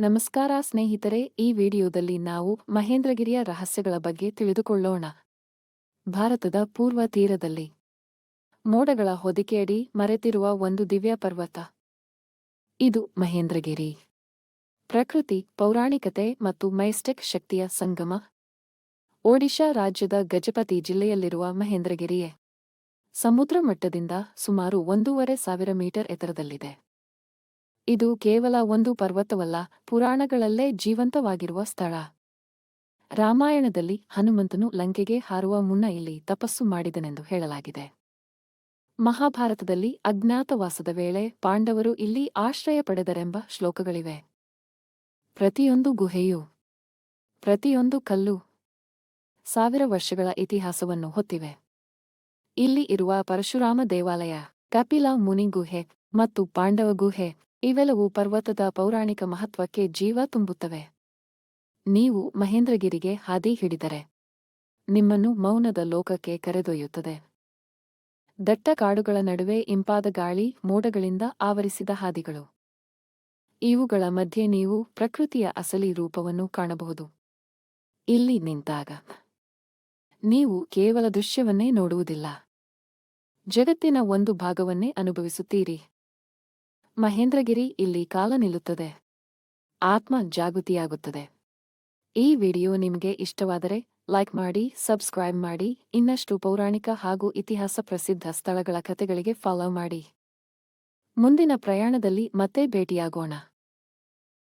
ನಮಸ್ಕಾರ ಸ್ನೇಹಿತರೆ, ಈ ವಿಡಿಯೋದಲ್ಲಿ ನಾವು ಮಹೇಂದ್ರಗಿರಿಯ ರಹಸ್ಯಗಳ ಬಗ್ಗೆ ತಿಳಿದುಕೊಳ್ಳೋಣ. ಭಾರತದ ಪೂರ್ವ ತೀರದಲ್ಲಿ ಮೋಡಗಳ ಹೊದಿಕೆಯಡಿ ಮರೆತಿರುವ ಒಂದು ದಿವ್ಯ ಪರ್ವತ. ಇದು ಮಹೇಂದ್ರಗಿರಿ. ಪ್ರಕೃತಿ, ಪೌರಾಣಿಕತೆ ಮತ್ತು ಮೈಸ್ಟೆಕ್ ಶಕ್ತಿಯ ಸಂಗಮ. ಒಡಿಶಾ ರಾಜ್ಯದ ಗಜಪತಿ ಜಿಲ್ಲೆಯಲ್ಲಿರುವ ಮಹೇಂದ್ರಗಿರಿಯೇ. ಸಮುದ್ರ ಮಟ್ಟದಿಂದ ಸುಮಾರು ಒಂದೂವರೆ ಸಾವಿರ ಮೀಟರ್ ಎತ್ತರದಲ್ಲಿದೆ. ಇದು ಕೇವಲ ಒಂದು ಪರ್ವತವಲ್ಲ, ಪುರಾಣಗಳಲ್ಲೇ ಜೀವಂತವಾಗಿರುವ ಸ್ಥಳ. ರಾಮಾಯಣದಲ್ಲಿ ಹನುಮಂತನು ಲಂಕೆಗೆ ಹಾರುವ ಮುನ್ನ ಇಲ್ಲಿ ತಪಸ್ಸು ಮಾಡಿದನೆಂದು ಹೇಳಲಾಗಿದೆ. ಮಹಾಭಾರತದಲ್ಲಿ ಅಜ್ಞಾತವಾಸದ ವೇಳೆ ಪಾಂಡವರು ಇಲ್ಲಿ ಆಶ್ರಯ ಪಡೆದರೆಂಬ ಶ್ಲೋಕಗಳಿವೆ. ಪ್ರತಿಯೊಂದು ಗುಹೆಯು, ಪ್ರತಿಯೊಂದು ಕಲ್ಲು, ಸಾವಿರ ವರ್ಷಗಳ ಇತಿಹಾಸವನ್ನು ಹೊತ್ತಿವೆ. ಇಲ್ಲಿ ಇರುವ ಪರಶುರಾಮ ದೇವಾಲಯ, ಕಪಿಲ ಮುನಿ ಗುಹೆ ಮತ್ತು ಪಾಂಡವ ಗುಹೆ ಇವೆಲ್ಲವೂ ಪರ್ವತದ ಪೌರಾಣಿಕ ಮಹತ್ವಕ್ಕೆ ಜೀವ ತುಂಬುತ್ತವೆ. ನೀವು ಮಹೇಂದ್ರಗಿರಿಗೆ ಹಾದಿ ಹಿಡಿದರೆ ನಿಮ್ಮನ್ನು ಮೌನದ ಲೋಕಕ್ಕೆ ಕರೆದೊಯ್ಯುತ್ತದೆ. ದಟ್ಟ ಕಾಡುಗಳ ನಡುವೆ ಇಂಪಾದ ಗಾಳಿ ಮೋಡಗಳಿಂದ ಆವರಿಸಿದ ಹಾದಿಗಳು. ಇವುಗಳ ಮಧ್ಯೆ ನೀವು ಪ್ರಕೃತಿಯ ಅಸಲಿ ರೂಪವನ್ನು ಕಾಣಬಹುದು. ಇಲ್ಲಿ ನಿಂತಾಗ. ನೀವು ಕೇವಲ ದೃಶ್ಯವನ್ನೇ ನೋಡುವುದಿಲ್ಲ. ಜಗತ್ತಿನ ಒಂದು ಭಾಗವನ್ನೇ ಅನುಭವಿಸುತ್ತೀರಿ. ಮಹೇಂದ್ರಗಿರಿ ಇಲ್ಲಿ ಕಾಲ ನಿಲ್ಲುತ್ತದೆ. ಆತ್ಮ ಜಾಗೃತಿಯಾಗುತ್ತದೆ. ಈ ವಿಡಿಯೋ ನಿಮಗೆ ಇಷ್ಟವಾದರೆ ಲೈಕ್ ಮಾಡಿ, ಸಬ್ಸ್ಕ್ರೈಬ್ ಮಾಡಿ, ಇನ್ನಷ್ಟು ಪೌರಾಣಿಕ ಹಾಗೂ ಇತಿಹಾಸ ಪ್ರಸಿದ್ಧ ಸ್ಥಳಗಳ ಕಥೆಗಳಿಗೆ ಫಾಲೋ ಮಾಡಿ. ಮುಂದಿನ ಪ್ರಯಾಣದಲ್ಲಿ ಮತ್ತೆ ಭೇಟಿಯಾಗೋಣ.